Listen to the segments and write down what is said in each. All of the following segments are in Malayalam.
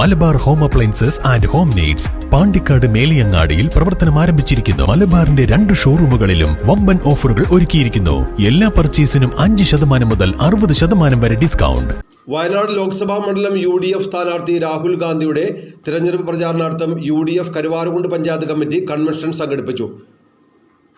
Malabar home appliances and home needs Pandikkad മേലിയങ്ങാടിയിൽ പ്രവർത്തനം ആരംഭിച്ചിരിക്കുന്നു. മലബാറിന്റെ രണ്ട് ഷോറൂമുകളിലും വമ്പൻ ഓഫറുകൾ ഒരുക്കിയിരിക്കുന്നു. എല്ലാ പർച്ചേസിനും അഞ്ച് ശതമാനം മുതൽ അറുപത് ശതമാനം വരെ ഡിസ്കൗണ്ട്. വയനാട് ലോക്സഭാ മണ്ഡലം യു ഡി എഫ് സ്ഥാനാർത്ഥി രാഹുൽ ഗാന്ധിയുടെ തിരഞ്ഞെടുപ്പ് പ്രചാരണാർത്ഥം U D F Karuvarakundu panchayat committee convention സംഘടിപ്പിച്ചു.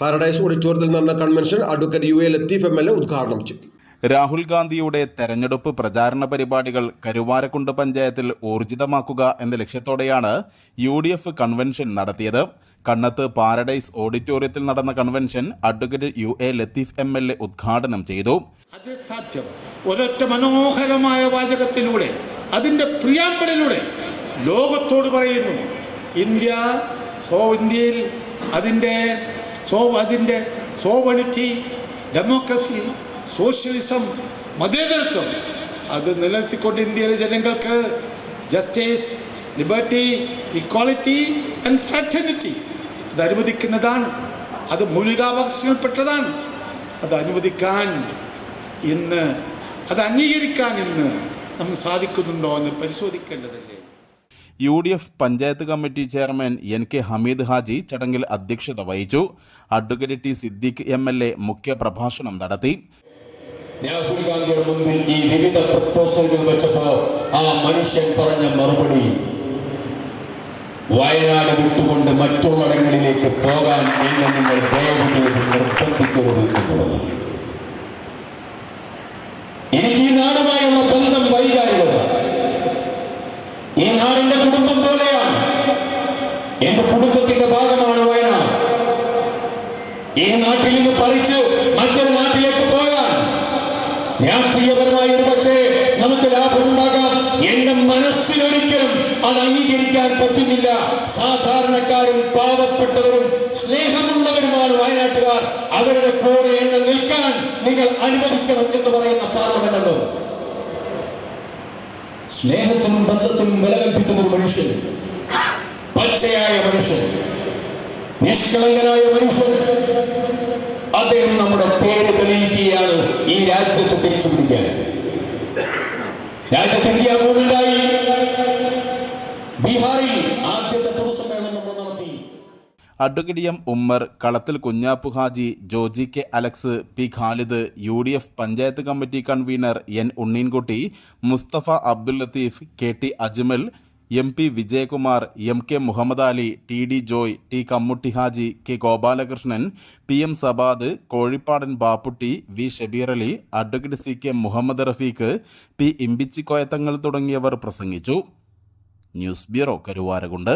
പാരഡൈസ് ഓഡിറ്റോറിയത്തിൽ നടന്ന convention advocate U A Latheef M L A ഉദ്ഘാടനം ചെയ്തു. രാഹുൽ ഗാന്ധിയുടെ തെരഞ്ഞെടുപ്പ് പ്രചാരണ പരിപാടികൾ കരുവാരക്കുണ്ട് പഞ്ചായത്തിൽ ഊർജിതമാക്കുക എന്ന ലക്ഷ്യത്തോടെയാണ് യു ഡി എഫ് കൺവെൻഷൻ നടത്തിയത്. കണ്ണത്ത് പാരഡൈസ് ഓഡിറ്റോറിയത്തിൽ നടന്ന convention advocate U A Latheef M L A ഉദ്ഘാടനം ചെയ്തു. അത് സാധ്യം. ഒരൊറ്റ മനോഹരമായ വാചകത്തിലൂടെ അതിന്റെ പ്രിയാമ്പലിലൂടെ ലോകത്തോട് പറയുന്നു ഇന്ത്യ സോ ഇന്ത്യയിൽ അതിന്റെ സോ അതിന്റെ സോവണിറ്റി ഡെമോക്രസി സോഷ്യലിസം മതേതരത്വം അത് നിലനിർത്തിക്കൊണ്ട് ഇന്ത്യയിലെ ജനങ്ങൾക്ക് justice liberty equality and fraternity അത് അനുവദിക്കുന്നതാണ്. അത് മൗലികാവകാശങ്ങളിൽപ്പെട്ടതാണ് അത് അനുവദിക്കാൻ ഇന്ന് അത് അംഗീകരിക്കാൻ ഇന്ന് നമുക്ക് സാധിക്കുന്നുണ്ടോ എന്ന് പരിശോധിക്കേണ്ടതല്ലേ? U D F panchayat committee chairman N K Hameed Haji ചടങ്ങിൽ അധ്യക്ഷത വഹിച്ചു. Advocate T Siddique M L A മുഖ്യപ്രഭാഷണം നടത്തി. രാഹുൽ ഗാന്ധിയുടെ മുമ്പിൽ ഈ വിവിധ പ്രപ്പോസലുകൾ വെച്ചപ്പോ ആ മനുഷ്യൻ പറഞ്ഞ മറുപടി വയനാട് വിട്ടുകൊണ്ട് മറ്റുള്ളടങ്ങളിലേക്ക് പോകാൻ എന്നെ നിങ്ങൾ ദയവ് ചെയ്ത് നിർബന്ധിക്കരുത് എന്നുള്ളത്. എനിക്ക് ഈ നാടുമായുള്ള ബന്ധം വൈകാരികമാണ് ഈ നാടിന്റെ കുടുംബം പോലെയാണ്. എന്റെ കുടുംബത്തിന്റെ ഭാഗമാണ് വയനാട്. ഈ നാട്ടിൽ നിന്ന് പറിച്ച് രാഷ്ട്രീയപരമായി ഒരു പക്ഷേ നമുക്ക് ലാഭമുണ്ടാകാം. എന്റെ മനസ്സിലൊരിക്കലും അത് അംഗീകരിക്കാൻ പറ്റുന്നില്ല. സാധാരണക്കാരും പാവപ്പെട്ടവരും സ്നേഹമുള്ളവരുമാണ് വയനാട്ടുകാർ. അവരുടെ കൂടെ എന്നെ നിൽക്കാൻ നിങ്ങൾ അനുവദിക്കണം എന്ന് പറയുന്ന പാർലമെന്റല്ലോ സ്നേഹത്തിനും ബന്ധത്തിനും വില കൽപ്പിക്കുന്ന ഒരു മനുഷ്യൻ. പച്ചയായ മനുഷ്യൻ. നിഷ്കളങ്കനായ മനുഷ്യൻ. അദ്ദേഹം നമ്മുടെ രാജ്യത്തെ തിരിച്ചു പിടിക്കാൻ രാജ്യത്ത് ഇന്ത്യ ബീഹാറിൽ ആദ്യത്തെ പൊതുസമ്മേളനം നടത്തി. Advocate M Ummar Kalathil Kunjappu Haji Joji K Alex P Khalid U D F panchayat committee convener N Unneenkutty Mustafa Abdul Latheef K T Ajmal M P Vijayakumar M K Muhammad Ali T D Joy T Kammutty Haji K Gopalakrishnan P M Sabad Kozhippadan Bapputty V Shabeer Ali advocate C K Muhammad Rafeeq P Imbichikoya Thangal തുടങ്ങിയവർ പ്രസംഗിച്ചു. News bureau Karuvarakundu.